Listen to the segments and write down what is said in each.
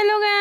Hello guys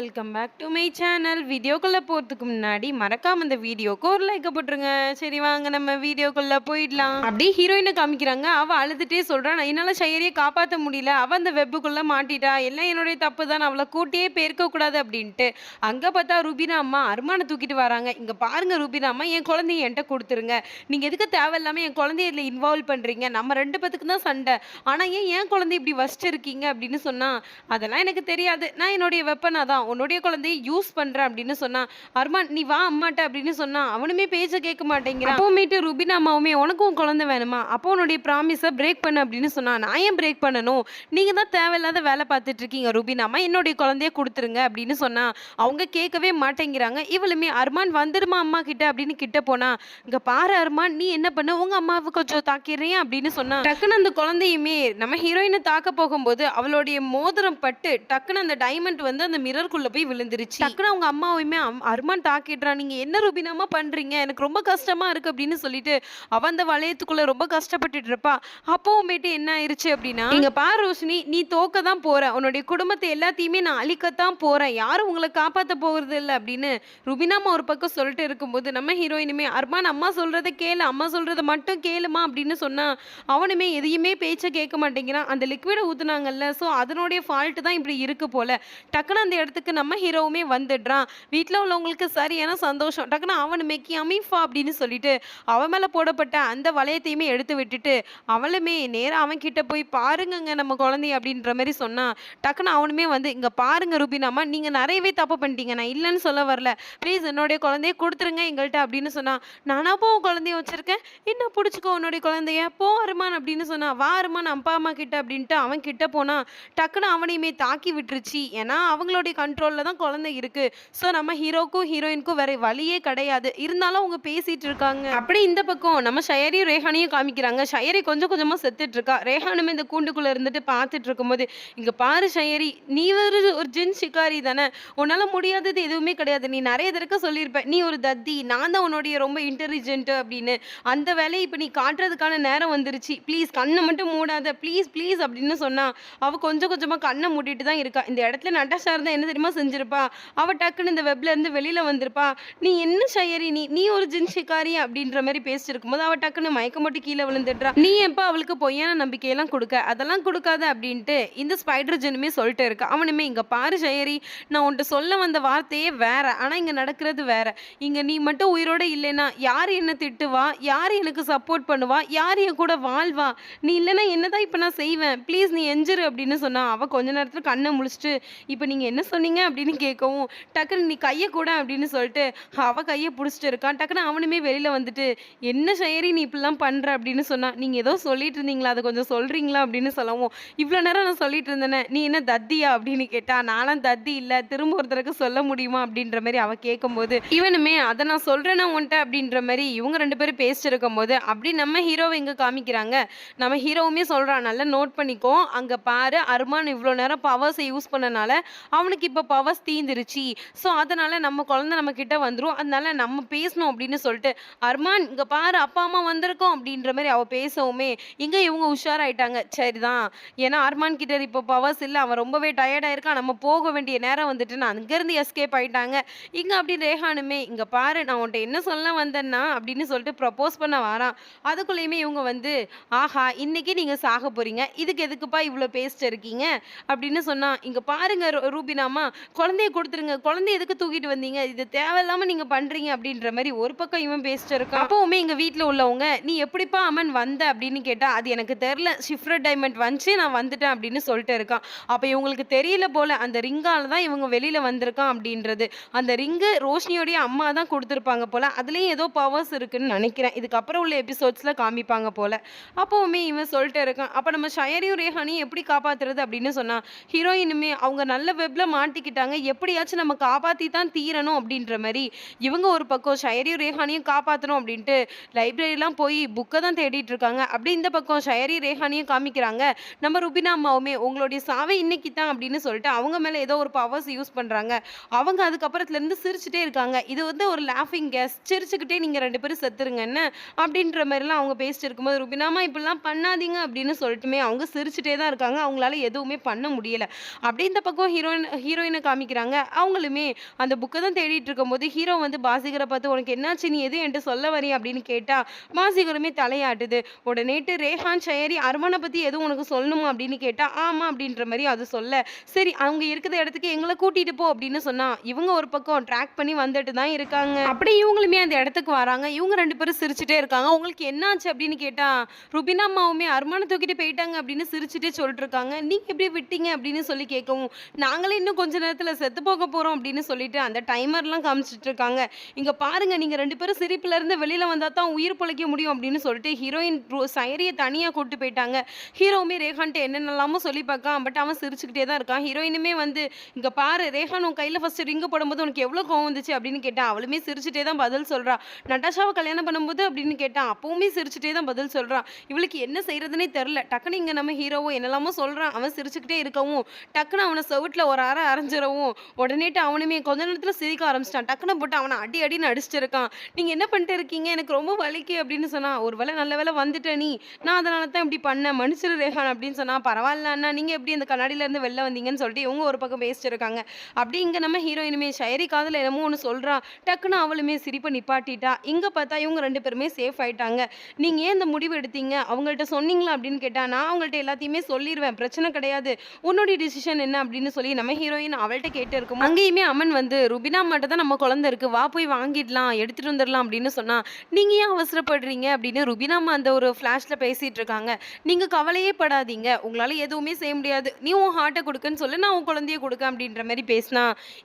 welcome back to my channel. வீடியோக்குள்ளே போகிறதுக்கு முன்னாடி மறக்காம இந்த வீடியோக்கு ஒரு லைக் போட்டுருங்க. சரி வாங்க நம்ம வீடியோக்குள்ளே போயிடலாம். அப்படியே ஹீரோயினை காமிக்கிறாங்க. அவள் அழுதுட்டே சொல்கிறான் என்னால் ஷையரியை காப்பாற்ற முடியல. அவள் அந்த வெப்புக்குள்ளே மாட்டிட்டா. எல்லாம் என்னுடைய தப்பு தான். அவளை கூட்டியே போயிருக்கக்கூடாது அப்படின்ட்டு. அங்கே பார்த்தா ரூபினா அம்மா அருமானை தூக்கிட்டு வராங்க. இங்கே பாருங்க ரூபினா அம்மா என் குழந்தைய என்கிட்ட கொடுத்துருங்க. நீங்கள் எதுக்கு தேவையில்லாமல் என் குழந்தைய இதில் இன்வால்வ் பண்ணுறீங்க நம்ம ரெண்டு பேத்துக்கு தான் சண்டை. ஆனால் ஏன் என் குழந்தை இப்படி வச்சிருக்கீங்க அப்படின்னு சொன்னா அதெல்லாம் எனக்கு தெரியாது. நான் என்னுடைய வெப்பனா தான் உன்னுடைய குழந்தைய யூஸ் பண்றேன் அப்படின்னு சொன்னா அர்மான் நீ வா அம்மாட்ட அப்படின்னு சொன்னா அவனுமே பேச்ச கேட்க மாட்டேங்கிறான். அப்போமேட்டு ருபினா அம்மாவுமே உனக்கும் குழந்தை வேணுமா? அப்போ உன்னுடைய ப்ராமிஸை பிரேக் பண்ணு அப்படின்னு சொன்னா நான் ஏன் பிரேக் பண்ணணும்? நீங்க தான் தேவையில்லாத வேலை பார்த்துட்டு இருக்கீங்க ருபினா அம்மா. என்னுடைய குழந்தைய கொடுத்துருங்க அப்படின்னு சொன்னா அவங்க கேட்கவே மாட்டேங்கிறாங்க. இவளுமே அர்மான் வந்துடுமா அம்மா கிட்ட? அப்படின்னு கிட்ட போனா இங்க பாரு அர்மான் நீ என்ன பண்ண? உங்க அம்மாவை கொஞ்சம் தாக்கிடுறியா? அப்படின்னு சொன்னா டக்குன்னு அந்த குழந்தையுமே நம்ம ஹீரோயினை தாக்க போகும்போது அவளுடைய மோதிரம் பட்டு டக்குன்னு அந்த டைமண்ட் வந்து அந்த மிரர் மிரர்க்குள்ள போய் விழுந்துருச்சு. டக்குன்னு அவங்க அம்மாவையுமே அம்- அருமான் தாக்கிடுறான். நீங்க என்ன ரூபினாமா பண்றீங்க? எனக்கு ரொம்ப கஷ்டமா இருக்கு அப்படின்னு சொல்லிட்டு அவ அந்த வளையத்துக்குள்ள ரொம்ப கஷ்டப்பட்டுட்டு இருப்பா. அப்போவுமேட்டு என்ன ஆயிருச்சு அப்படின்னா நீங்க பாரு ரோஷினி நீ தோக்க தான் போற. உன்னுடைய குடும்பத்தை எல்லாத்தையுமே நான் அழிக்கத்தான் போறேன். யாரும் உங்களை காப்பாத்த போகிறது இல்லை. அப்படின்னு ருபினாமா ஒரு பக்கம் சொல்லிட்டு இருக்கும்போது நம்ம ஹீரோயினுமே அர்மான் அம்மா சொல்றதை கேளு. அம்மா சொல்றதை மட்டும் கேளுமா? அப்படின்னு சொன்னா அவனுமே எதையுமே பேச்ச கேட்க மாட்டேங்கிறான். அந்த லிக்விடை ஊத்துனாங்கல்ல. ஸோ அதனுடைய ஃபால்ட்டு தான் இப்படி இருக்கு போல. டக்குன்னு அந்த இடத்துக்கு நம்ம ஹீரோவுமே வந்துடுறான். வீட்டில் உள்ளவங்களுக்கு சரியான சந்தோஷம். டக்குன்னு அவனுமே அமீஃபா அப்படின்னு சொல்லிட்டு அவன் மேலே போடப்பட்ட அந்த வளையத்தையுமே எடுத்து விட்டுட்டு அவளுமே நேராக அவன் கிட்ட போய் பாருங்கங்க நம்ம குழந்தைய அப்படின்ற மாதிரி சொன்னான் டக்குன்னு அவனுமே வந்து இங்கே பாருங்க ரூபினாமா நீங்கள் நிறையவே தப்பு பண்ணிட்டீங்க. நான் இல்லைன்னு சொல்ல வரல. ப்ளீஸ் என்னுடைய குழந்தைய கொடுத்துருங்க எங்கள்கிட்ட அப்படின்னு சொன்னா நானா போ உன் குழந்தைய வச்சுருக்கேன். என்ன பிடிச்சிக்கோ உன்னுடைய குழந்தைய. போ அருமான் அப்படின்னு சொன்னா வா அருமான் அப்பா அம்மா கிட்ட அப்படின்ட்டு அவன் கிட்ட போனான் டக்குன்னு அவனையுமே தாக்கி விட்டுருச்சு. ஏன்னா அவங்களுடைய கண் கண்ட்ரோலில் தான் குழந்தை இருக்கு. ஸோ நம்ம ஹீரோக்கும் ஹீரோயினுக்கும் வேற வழியே கிடையாது. இருந்தாலும் அவங்க பேசிட்டு இருக்காங்க. அப்படி இந்த பக்கம் நம்ம ஷயரியும் ரேஹானையும் காமிக்கிறாங்க. ஷயரி கொஞ்சம் கொஞ்சமாக செத்துட்டு இருக்கா. ரேஹானுமே இந்த கூண்டுக்குள்ளே இருந்துட்டு பார்த்துட்டு இருக்கும்போது இங்கே பாரு ஷயரி நீ ஒரு ஒரு ஜின் ஷிகாரி தானே. உன்னால் முடியாதது எதுவுமே கிடையாது. நீ நிறைய தடவை சொல்லியிருப்ப நீ ஒரு தத்தி நான் தான் உன்னுடைய ரொம்ப இன்டெலிஜென்ட்டு அப்படின்னு. அந்த வேலையை இப்போ நீ காட்டுறதுக்கான நேரம் வந்துருச்சு. ப்ளீஸ் கண்ணை மட்டும் மூடாத. ப்ளீஸ் ப்ளீஸ் அப்படின்னு சொன்னா அவள் கொஞ்சம் கொஞ்சமாக கண்ணை மூடிட்டு தான் இருக்கா. இந்த இடத்துல நட்டாஷா இருந்தால் என்ன தெரியும் செஞ்சிருப்பா. அவ டக்குன்னு இந்த வெப்ல இருந்து வெளியில வந்திருப்பா. நீ என்ன ஷயரி? நீ நீ ஒரு ஜின் ஷிகாரி அப்படின்ற மாதிரி பேசிட்டு இருக்கும்போது அவள் டக்குன்னு மயக்கம் மட்டும் கீழே விழுந்துடுறா. நீ எப்ப அவளுக்கு பொய்யான நம்பிக்கையெல்லாம் கொடுக்க? அதெல்லாம் கொடுக்காத அப்படின்ட்டு இந்த ஸ்பைடர் ஜெனுமே சொல்லிட்டு இருக்கா. அவனுமே இங்க பாரு ஷயரி நான் உன்கிட்ட சொல்ல வந்த வார்த்தையே வேற. ஆனா இங்க நடக்கிறது வேற. இங்க நீ மட்டும் உயிரோட இல்லைன்னா யார் என்ன திட்டுவா? யார் எனக்கு சப்போர்ட் பண்ணுவா? யார் என் கூட வாழ்வா? நீ இல்லைன்னா என்னதான் இப்போ நான் செய்வேன்? ப்ளீஸ் நீ எஞ்சிரு அப்படின்னு சொன்னா அவள் கொஞ்ச நேரத்துல கண்ணை முழிச்சிட்டு இப்போ நீங்க என்ன சொன்னீங்க? அப்படின்னு கேட்கவும் டக்குன்னு நீ கையை கூட அப்படின்னு சொல்லிட்டு அவ கையை பிடிச்சிட்டு இருக்கான். டக்குன்னு அவனுமே வெளியில வந்துட்டு என்ன செயரி நீ இப்படிலாம் பண்ற? அப்படின்னு சொன்னா நீங்க ஏதோ சொல்லிட்டு இருந்தீங்களா? அதை கொஞ்சம் சொல்றீங்களா? அப்படின்னு சொல்லவும் இவ்வளோ நேரம் நான் சொல்லிட்டு இருந்தேனே நீ என்ன தத்தியா? அப்படின்னு கேட்டா நானும் தத்தி இல்ல திரும்ப ஒருத்தருக்கு சொல்ல முடியுமா? அப்படின்ற மாதிரி அவ கேட்கும்போது இவனுமே அதை நான் சொல்றேன்னா உன்ட்ட அப்படின்ற மாதிரி இவங்க ரெண்டு பேரும் பேசிட்டு இருக்கும்போது அப்படி நம்ம ஹீரோவை இங்கே காமிக்கிறாங்க? நம்ம ஹீரோவுமே சொல்கிறான் நல்லா நோட் பண்ணிக்கோ அங்க பாரு அருமான் இவ்வளோ நேரம் பவர்ஸை யூஸ் பண்ணனால அவனுக்கு இப்போ இப்போ பவர்ஸ் தீந்துருச்சு. ஸோ அதனால நம்ம குழந்தை நம்ம கிட்ட வந்துடும் அதனால நம்ம பேசணும் அப்படின்னு சொல்லிட்டு அர்மான் இங்க பாரு அப்பா அம்மா வந்திருக்கோம். அப்படின்ற மாதிரி அவ பேசவுமே இங்க இவங்க உஷாராயிட்டாங்க. சரிதான். ஏன்னா அர்மான் கிட்ட இப்போ பவர்ஸ் இல்லை. அவன் ரொம்பவே டயர்டாக இருக்கான் நம்ம போக வேண்டிய நேரம் வந்துட்டு நான் அங்கேருந்து எஸ்கேப் ஆயிட்டாங்க. இங்க அப்படி ரேஹானுமே இங்க பாரு நான் உன்ட்ட என்ன சொல்ல வந்தேன்னா அப்படின்னு சொல்லிட்டு ப்ரப்போஸ் பண்ண வரான். அதுக்குள்ளேயுமே இவங்க வந்து ஆஹா இன்னைக்கு நீங்க சாக போறீங்க. இதுக்கு எதுக்குப்பா இவ்வளோ பேசிட்டு இருக்கீங்க? அப்படின்னு சொன்னா இங்க பாருங்க ரூ- ரூபினாமா குழந்தைய கொடுத்துருங்க குழந்தைய எதுக்கு தூக்கிட்டு வந்தீங்க? இது தேவையில்லாம நீங்க பண்றீங்க அப்படின்ற மாதிரி ஒரு பக்கம் இவன் பேசிட்டு இருக்கான். அப்பவுமே எங்க வீட்ல உள்ளவங்க நீ எப்படிப்பா அமன் வந்த? அப்படின்னு கேட்டா அது எனக்கு தெரியல ஷிஃப்ரட் டைமண்ட் வந்துச்சு நான் வந்துட்டேன் அப்படின்னு சொல்லிட்டு இருக்கான். அப்ப இவங்களுக்கு தெரியல போல அந்த ரிங்கால தான் இவங்க வெளியில வந்திருக்கான் அப்படின்றது. அந்த ரிங்கு ரோஷினியோடைய அம்மா தான் கொடுத்துருப்பாங்க போல அதுலயும் ஏதோ பவர்ஸ் இருக்குன்னு நினைக்கிறேன். இதுக்கப்புறம் உள்ள எபிசோட்ஸ்ல காமிப்பாங்க போல. அப்போவுமே இவன் சொல்லிட்டு இருக்கான். அப்ப நம்ம ஷயரியும் ரேஹானையும் எப்படி காப்பாத்துறது அப்படின்னு சொன்னா ஹீரோயினுமே அவங்க நல்ல வெப்ல மாட்டிக்கிட்டாங்க எப்படியாச்சும் நம்ம காப்பாத்தி தான் தீரணும் அப்படின்ற மாதிரி இவங்க ஒரு பக்கம் ஷயரியும் ரேஹானையும் காப்பாற்றணும் அப்படின்ட்டு லைப்ரரிலாம் போய் புக்கை தான் தேடிட்டு இருக்காங்க அப்படி இந்த பக்கம் ஷயரி ரேஹானையும் காமிக்கிறாங்க. நம்ம ருபினா அம்மாவுமே உங்களுடைய சாவை இன்னைக்கு தான் அப்படின்னு சொல்லிட்டு அவங்க மேலே ஏதோ ஒரு பவர்ஸ் யூஸ் பண்ணுறாங்க அவங்க அதுக்கப்புறத்துலேருந்து சிரிச்சுட்டே இருக்காங்க. இது வந்து ஒரு லாஃபிங் கேஸ் சிரிச்சுக்கிட்டே நீங்கள் ரெண்டு பேரும் செத்துருங்க என்ன? அப்படின்ற மாதிரிலாம் அவங்க பேசிட்டு இருக்கும்போது ருபினாமா இப்படிலாம் பண்ணாதீங்க அப்படின்னு சொல்லிட்டுமே அவங்க சிரிச்சுட்டே தான் இருக்காங்க. அவங்களால எதுவுமே பண்ண முடியல. அப்படி இந்த பக்கம் ஹீரோயின் ஹீரோயின் ஹீரோயினை காமிக்கிறாங்க. அவங்களுமே அந்த புக்கை தான் தேடிட்டு இருக்கும்போது ஹீரோ வந்து பாசிகரை பார்த்து உனக்கு என்னாச்சு? நீ எது என்கிட்ட சொல்ல வரீ அப்படின்னு கேட்டா பாசிகருமே தலையாட்டுது. உடனேட்டு ரேஹான் ஷயரி அருமனை பத்தி எதுவும் உனக்கு சொல்லணுமா? அப்படின்னு கேட்டா ஆமா அப்படின்ற மாதிரி அது சொல்ல. சரி அவங்க இருக்கிற இடத்துக்கு எங்களை கூட்டிட்டு போ அப்படின்னு சொன்னா இவங்க ஒரு பக்கம் ட்ராக் பண்ணி வந்துட்டு தான் இருக்காங்க. அப்படி இவங்களுமே அந்த இடத்துக்கு வராங்க. இவங்க ரெண்டு பேரும் சிரிச்சுட்டே இருக்காங்க. உங்களுக்கு என்னாச்சு? அப்படின்னு கேட்டா ருபினா அம்மாவுமே அருமான தூக்கிட்டு போயிட்டாங்க அப்படின்னு சிரிச்சுட்டே சொல்லிட்டு இருக்காங்க. நீங்க எப்படி விட்டீங்க? அப்படின்னு சொல்லி கேட்கவும் நாங்களே இன்னும் கொஞ்சம் கொஞ்ச நேரத்தில் செத்து போக போகிறோம் அப்படின்னு சொல்லிட்டு அந்த டைமர்லாம் காமிச்சிட்டு இருக்காங்க இங்கே பாருங்க நீங்கள் ரெண்டு பேரும் சிரிப்புலேருந்து இருந்து வந்தால் தான் உயிர் பிழைக்க முடியும் அப்படின்னு சொல்லிட்டு ஹீரோயின் சைரியை தனியாக கூட்டு போயிட்டாங்க. ஹீரோவுமே ரேகான்ட்டு என்னென்னலாமோ சொல்லி பார்க்கான் பட் அவன் சிரிச்சுக்கிட்டே தான் இருக்கான். ஹீரோயினுமே வந்து இங்கே பாரு ரேகான் உன் கையில் ஃபஸ்ட்டு ரிங்கு போடும்போது உனக்கு எவ்வளோ கோவம் வந்துச்சு? அப்படின்னு கேட்டான் அவளுமே சிரிச்சுட்டே தான் பதில் சொல்கிறான் நட்டாஷாவை கல்யாணம் பண்ணும்போது? அப்படின்னு கேட்டான் அப்பவுமே சிரிச்சுட்டே தான் பதில் சொல்கிறான் இவளுக்கு என்ன செய்கிறதுனே தெரில டக்குன்னு இங்கே நம்ம ஹீரோவோ என்னெல்லாமோ சொல்கிறான் அவன் சிரிச்சுக்கிட்டே இருக்கவும் டக்குன்னு அவனை செவுட்டில் ஒரு அரை அரைஞ்சிடவும். உடனேட்டு அவனுமே கொஞ்ச நேரத்தில் சிரிக்க ஆரம்பிச்சிட்டான். டக்குன்னு போட்டு அவனை அடி அடின்னு அடிச்சிட்டு இருக்கான் நீங்கள் என்ன பண்ணிட்டு இருக்கீங்க எனக்கு ரொம்ப வலிக்கு அப்படின்னு சொன்னால் ஒரு வேளை நல்ல வேலை வந்துட்ட நீ. நான் அதனால தான் இப்படி பண்ணேன். மனுஷரு ரேஹான் அப்படின்னு சொன்னால் பரவாயில்ல அண்ணா. எப்படி அந்த கண்ணாடியிலேருந்து வெளில வந்தீங்கன்னு சொல்லிட்டு இவங்க ஒரு பக்கம் பேசிட்டு இருக்காங்க அப்படி இங்கே நம்ம ஹீரோயினுமே ஷயரி காதில் என்னமோ ஒன்று சொல்கிறான் டக்குன்னு அவளுமே சிரிப்பை நிப்பாட்டிட்டா. இங்கே பார்த்தா இவங்க ரெண்டு பேருமே சேஃப் ஆயிட்டாங்க. நீங்கள் ஏன் இந்த முடிவு எடுத்தீங்க? அவங்கள்ட்ட சொன்னீங்களா? அப்படின்னு கேட்டால் நான் அவங்கள்ட்ட எல்லாத்தையுமே சொல்லிடுவேன் பிரச்சனை கிடையாது. உன்னுடைய டிசிஷன் என்ன? அப்படின்னு சொல்லி நம்ம ஹீரோயின் அவள்கிட்ட கேட்டு இருக்கும் அங்கேயுமே அம்மன் வந்து ருபினா மட்டும் தான் நம்ம குழந்தை இருக்கு வா போய் வாங்கிடலாம் எடுத்துட்டு வந்துடலாம் அப்படின்னு சொன்னா நீங்க ஏன் அவசரப்படுறீங்க? அப்படின்னு ருபினாமா அந்த ஒரு ஃப்ளாஷ்ல பேசிட்டு இருக்காங்க. நீங்க கவலையே படாதீங்க உங்களால எதுவுமே செய்ய முடியாது. நீ உன் ஹார்ட்டை கொடுக்குன்னு சொல்லு நான் உன் குழந்தைய கொடுக்க அப்படின்ற மாதிரி பேசினா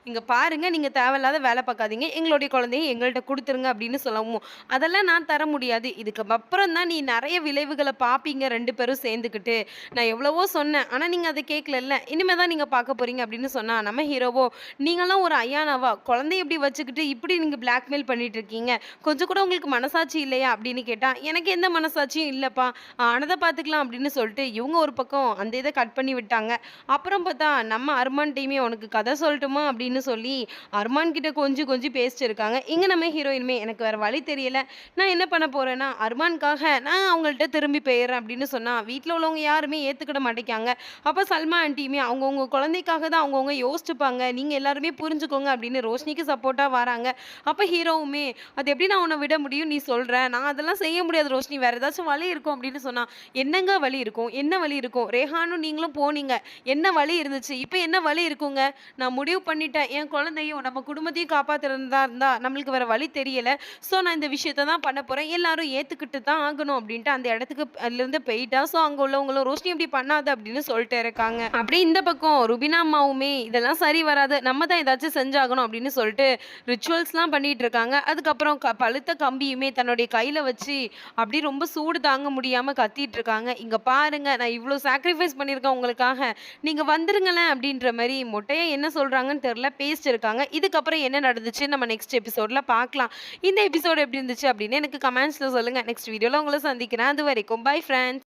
இங்க பாருங்க நீங்க தேவையில்லாத வேலை பார்க்காதீங்க எங்களுடைய குழந்தைய எங்கள்கிட்ட கொடுத்துருங்க அப்படின்னு சொல்லவும். அதெல்லாம் நான் தர முடியாது. இதுக்கு அப்புறம் தான் நீ நிறைய விளைவுகளை பார்ப்பீங்க ரெண்டு பேரும் சேர்ந்துக்கிட்டு நான் எவ்வளவோ சொன்னேன். ஆனா நீங்க அதை கேட்கலல்ல. இனிமேல் தான் நீங்க பார்க்க போறீங்க அப்படின்னு பண்ணா நம்ம ஹீரோவோ நீங்களாம் ஒரு ஐயானாவா? குழந்தைய இப்படி வச்சுக்கிட்டு இப்படி நீங்க பிளாக்மெயில் பண்ணிட்டு இருக்கீங்க கொஞ்சம் கூட உங்களுக்கு மனசாட்சி இல்லையா? அப்படின்னு கேட்டா எனக்கு எந்த மனசாட்சியும் இல்லப்பா. ஆனதை பார்த்துக்கலாம் அப்படின்னு சொல்லிட்டு இவங்க ஒரு பக்கம் அந்த இதை கட் பண்ணி விட்டாங்க. அப்புறம் பார்த்தா நம்ம அர்மான் டீமே உனக்கு கதை சொல்லட்டுமா? அப்படின்னு சொல்லி அர்மான் கிட்ட கொஞ்சம் கொஞ்சம் பேசிட்டு இருக்காங்க இங்க நம்ம ஹீரோயினுமே எனக்கு வேற வழி தெரியல. நான் என்ன பண்ண போறேன்னா அர்மான்காக நான் அவங்கள்ட்ட திரும்பி போயிடுறேன் அப்படின்னு சொன்னா வீட்டில் உள்ளவங்க யாருமே ஏத்துக்கிட மாட்டேங்காங்க அப்போ சல்மா ஆண்டியுமே அவங்கவுங்க குழந்தைக்காக தான் அவங்கவுங்க யோசிச்சுப்பாங்க. நீங்கள் எல்லாருமே புரிஞ்சுக்கோங்க அப்படின்னு ரோஷினிக்கு சப்போர்ட்டாக வராங்க. அப்போ ஹீரோவுமே அது எப்படி நான் உன்னை விட முடியும்? நீ சொல்கிறேன் நான் அதெல்லாம் செய்ய முடியாது ரோஷினி. வேறு ஏதாச்சும் வழி இருக்கும் அப்படின்னு சொன்னால் என்னங்க வழி இருக்கும்? என்ன வழி இருக்கும்? ரேஹானும் நீங்களும் போனீங்க. என்ன வழி இருந்துச்சு? இப்போ என்ன வழி இருக்குங்க? நான் முடிவு பண்ணிட்டேன். என் குழந்தையும் நம்ம குடும்பத்தையும் காப்பாற்றுறதா இருந்தால் நம்மளுக்கு வேறு வழி தெரியலை. ஸோ நான் இந்த விஷயத்த தான் பண்ண போகிறேன் எல்லாரும் ஏற்றுக்கிட்டு தான் ஆகணும் அப்படின்ட்டு அந்த இடத்துக்கு அதுலேருந்து போயிட்டா. ஸோ அங்கே உள்ளவங்களும் ரோஷினி இப்படி பண்ணாது அப்படின்னு சொல்லிட்டு இருக்காங்க. அப்படியே இந்த பக்கம் ருபினா அம்மாவுமே இதெல்லாம் சரி வராது. நம்ம தான் ஏதாச்சும் செஞ்சாகணும் அப்படின்னு சொல்லிட்டு ரிச்சுவல்ஸ்லாம் பண்ணிட்டு இருக்காங்க. அதுக்கப்புறம் க பழுத்த கம்பியுமே தன்னுடைய கையில் வச்சு அப்படி ரொம்ப சூடு தாங்க முடியாமல் கத்திட்டு இருக்காங்க. இங்கே பாருங்க நான் இவ்வளோ சாக்ரிஃபைஸ் பண்ணியிருக்கேன் உங்களுக்காக. நீங்கள் வந்துருங்களேன் அப்படின்ற மாதிரி மொட்டையை என்ன சொல்கிறாங்கன்னு தெரில பேசிட்டு இருக்காங்க. இதுக்கப்புறம் என்ன நடந்துச்சு? நம்ம நெக்ஸ்ட் எபிசோட்ல பார்க்கலாம். இந்த எபிசோடு எப்படி இருந்துச்சு அப்படின்னு எனக்கு கமெண்ட்ஸில் சொல்லுங்க. நெக்ஸ்ட் வீடியோவில் உங்களை சந்திக்கிறேன். அது வரைக்கும் பை ஃப்ரெண்ட்ஸ்